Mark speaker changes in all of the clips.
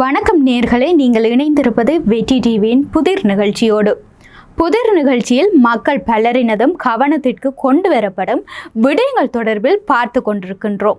Speaker 1: வணக்கம் நேர்களே நீங்கள் இணைந்திருப்பது வெற்றி டிவியின் புதிர் நிகழ்ச்சியோடு. புதிர் நிகழ்ச்சியில் மக்கள் பலரினதும் கவனத்திற்கு கொண்டு வரப்படும் விடயங்கள் தொடர்பில் பார்த்து கொண்டிருக்கின்றோம்.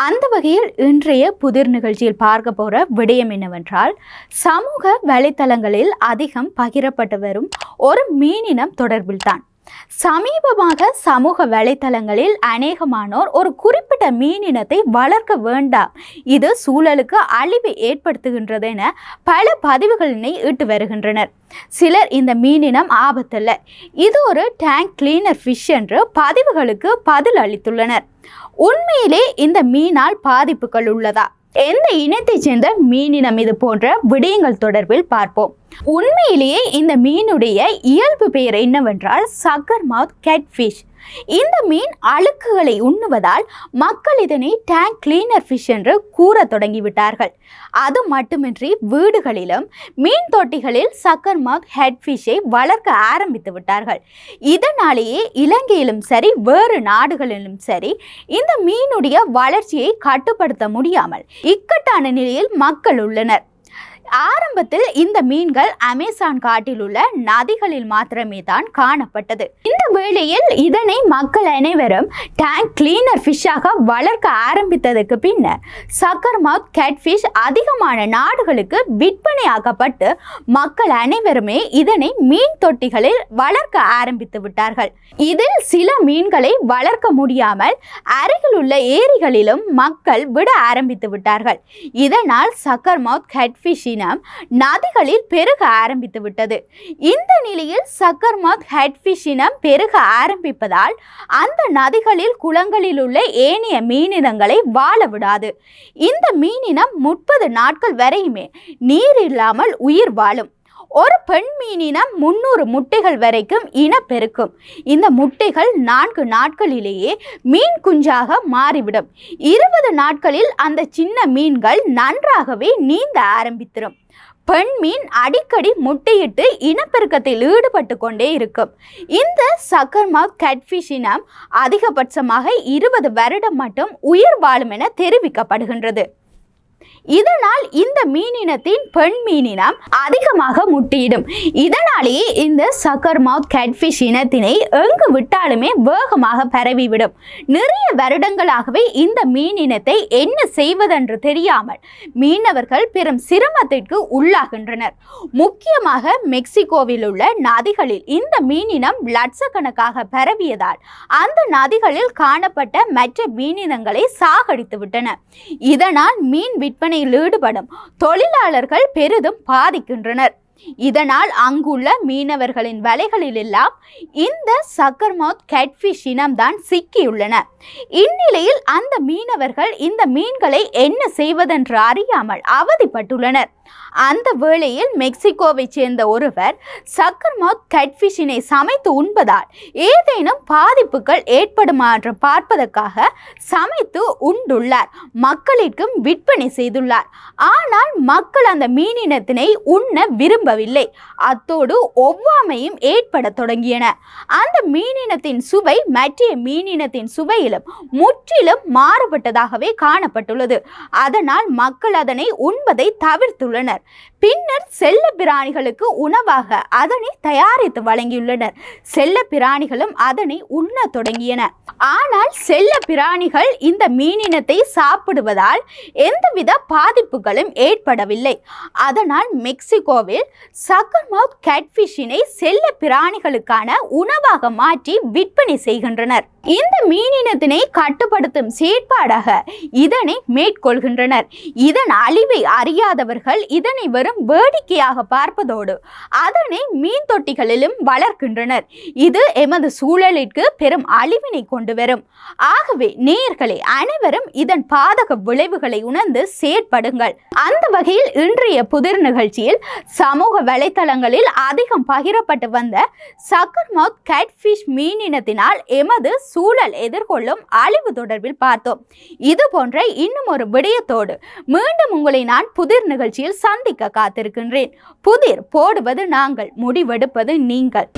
Speaker 1: அந்த வகையில் இன்றைய புதிர் நிகழ்ச்சியில் பார்க்க போகிற விடயம் என்னவென்றால் சமூக வலைத்தளங்களில் அதிகம் பகிரப்பட்டு வரும் ஒரு மீனினம் தொடர்பில்தான். சமீபமாக சமூக வலைத்தளங்களில் அநேகமானோர் ஒரு குறிப்பிட்ட மீனினத்தை வளர்க்க வேண்டாம். இது சூழலுக்கு அழிவை ஏற்படுத்துகின்றது என பல பதிவுகளினை இட்டு வருகின்றனர். சிலர் இந்த மீனினம் ஆபத்தல்ல. இது ஒரு டேங்க் கிளீனர் ஃபிஷ் என்று பதிவுகளுக்கு பதில் அளித்துள்ளனர். உண்மையிலே இந்த மீனால் பாதிப்புகள் உள்ளதா? எந்த இனத்தைச் சேர்ந்த மீனினம் இது போன்ற விடயங்கள் தொடர்பில் பார்ப்போம். உண்மையிலேயே இந்த மீனுடைய இயல்பு பெயர் என்னவென்றால் சக்கர் மவுத் கேட்ஃபிஷ் இந்த மீன் அழுக்குகளை உண்ணுவதால் மக்கள் இதனை டேங்க் கிளீனர் ஃபிஷ் என்று கூற தொடங்கிவிட்டார்கள். அது மட்டுமின்றி வீடுகளிலும் மீன் தொட்டிகளில் சக்கர் மவுத் ஹெட் ஃபிஷ்ஷை வளர்க்க ஆரம்பித்து விட்டார்கள். இதனாலேயே இலங்கையிலும் சரி வேறு நாடுகளிலும் சரி இந்த மீனுடைய வளர்ச்சியை கட்டுப்படுத்த முடியாமல் இக்கட்டான நிலையில் மக்கள் உள்ளனர். ஆரம்பத்தில் இந்த மீன்கள் அமேசான் காட்டில் உள்ள நதிகளில் மாத்திரமே தான் காணப்பட்டது. இந்த வேளையில் இதனை மக்கள் அனைவரும் டேங்க் கிளீனர் ஃபிஷ்ஷாக வளர்க்க ஆரம்பித்ததுக்கு பின்னர் சக்கர் மவுத் கேட்ஃபிஷ் அதிகமான நாடுகளுக்கு விற்பனையாக்கப்பட்டு மக்கள் அனைவருமே இதனை மீன் தொட்டிகளில் வளர்க்க ஆரம்பித்து விட்டார்கள். இதில் சில மீன்களை வளர்க்க முடியாமல் அருகில் உள்ள ஏரிகளிலும் மக்கள் விட ஆரம்பித்து விட்டார்கள். இதனால் சக்கர் மவுத் கேட்ஃபிஷ் இனம் நதிகளில் பெருக ஆரம்பித்து விட்டது. இந்த நிலையில் சக்கர்மத் ஹெட்ஃபிஷ் இனம் பெருக ஆரம்பிப்பதால் அந்த நதிகளில் குளங்களில் உள்ள ஏனைய மீனினங்களை வாழ விடாது. இந்த மீனினம் முப்பது நாட்கள் வரையுமே நீர் இல்லாமல் உயிர் வாழும். ஒரு பெண் மீனினம் முன்னூறு முட்டைகள் வரைக்கும் இனப்பெருக்கும் இந்த முட்டைகள் நான்கு நாட்களிலேயே மீன் குஞ்சாக மாறிவிடும். இருபது நாட்களில் அந்த சின்ன மீன்கள் நன்றாகவே நீந்த ஆரம்பித்திடும். பெண் மீன் அடிக்கடி முட்டையிட்டு இனப்பெருக்கத்தில் ஈடுபட்டு கொண்டே இருக்கும். இந்த சக்கர்மா கட்ஃபிஷ் இனம் அதிகபட்சமாக இருபது வருடம் மட்டும் உயிர் வாழும் என தெரிவிக்கப்படுகின்றது. இதனால் இந்த மீனினத்தின் பெண் மீனினம் அதிகமாக முட்டையிடும். இதனாலேயே இந்த சக்கர் மவுத் கேட்ஃபிஷ் இனத்தினை எங்கு விட்டாலுமே வேகமாக பரவிவிடும். நிறைய வருடங்களாகவே இந்த மீனினத்தை என்ன செய்வதென்று தெரியாமல் மீனவர்கள் பெரும் சிரமத்திற்கு உள்ளாகின்றனர். முக்கியமாக மெக்சிகோவில் உள்ள நதிகளில் இந்த மீனினம் லட்சக்கணக்காக பரவியதால் அந்த நதிகளில் காணப்பட்ட மற்ற மீனினங்களை சாகடித்து விட்டன இதனால் மீன் விற்பனை ஈடுபடும் தொழிலாளர்கள் பெரிதும் பாதிக்கின்றனர். இதனால் அங்குள்ள மீனவர்களின் வலைகளில் எல்லாம் இந்த சக்கர்மவுத் கேட்ஃபிஷ் இனம்தான் சிக்கியுள்ளன. இந்நிலையில் அந்த மீனவர்கள் இந்த மீன்களை என்ன செய்வதென்று அறியாமல் அவதிப்பட்டுள்ளனர். அந்த வேளையில் மெக்சிகோவைச் சேர்ந்த ஒருவர் சக்கர்மவுத் கட்ஃபிஷினை சமைத்து உண்பதால் ஏதேனும் பாதிப்புகள் ஏற்படுமா என்று பார்ப்பதற்காக சமைத்து உண்டுள்ளார். மக்களிற்கும் விற்பனை செய்துள்ளார். ஆனால் மக்கள் அந்த மீனினத்தினை உண்ண விரும்பவில்லை. அத்தோடு ஒவ்வாமையும் ஏற்பட தொடங்கியன. அந்த மீனினத்தின் சுவை மற்ற மீனினத்தின் சுவையிலும் முற்றிலும் மாறுபட்டதாகவே காணப்பட்டுள்ளது. அதனால் மக்கள் அதனை உண்பதை தவிர்த்துள்ளனர். பின்னர் செல்ல பிராணிகளுக்கு உணவாக அதனை தயாரித்து வழங்கியுள்ளனர். செல்ல பிராணிகளும் அதனை உண்ண தொடங்கியன. ஆனால் செல்ல பிராணிகள் இந்த மீனினத்தை சாப்பிடுவதால் எந்தவித பாதிப்புகளும் ஏற்படவில்லை. அதனால் மெக்சிகோவில் சக்கர்மவுத் கேட்ஃபிஷினை செல்ல பிராணிகளுக்கான உணவாக மாற்றி விற்பனை செய்கின்றனர். இந்த மீனினத்தினை கட்டுப்படுத்தும் செயற்பாடாக இதனை மேற்கொள்கின்றனர். இதன் அழிவை அறியாதவர்கள் இதனை வெறும் வேடிக்கையாக பார்ப்பதோடு அதனை மீன் தொட்டிகளிலும் வளர்க்கின்றனர். இது எமது சூழலிற்கு பெரும் அழிவினை கொண்டு வரும். ஆகவே நேயர்களே அனைவரும் இதன் பாதக விளைவுகளை உணர்ந்து செயற்படுங்கள். அந்த வகையில் இன்றைய புதிர் நிகழ்ச்சியில் சமூக வலைத்தளங்களில் அதிகம் பகிரப்பட்டு வந்த சக்கர்மவுத் கேட்ஃபிஷ் மீனினத்தினால் எமது சூழல் எதிர்கொள்ளும் அழிவு தொடர்பில் பார்த்தோம். இது போன்ற இன்னும் ஒரு விடயத்தோடு மீண்டும் உங்களை நான் புதிர் நிகழ்ச்சியில் சந்திக்க காத்திருக்கின்றேன். புதிர் போடுவது நாங்கள் முடிவெடுப்பது நீங்கள்.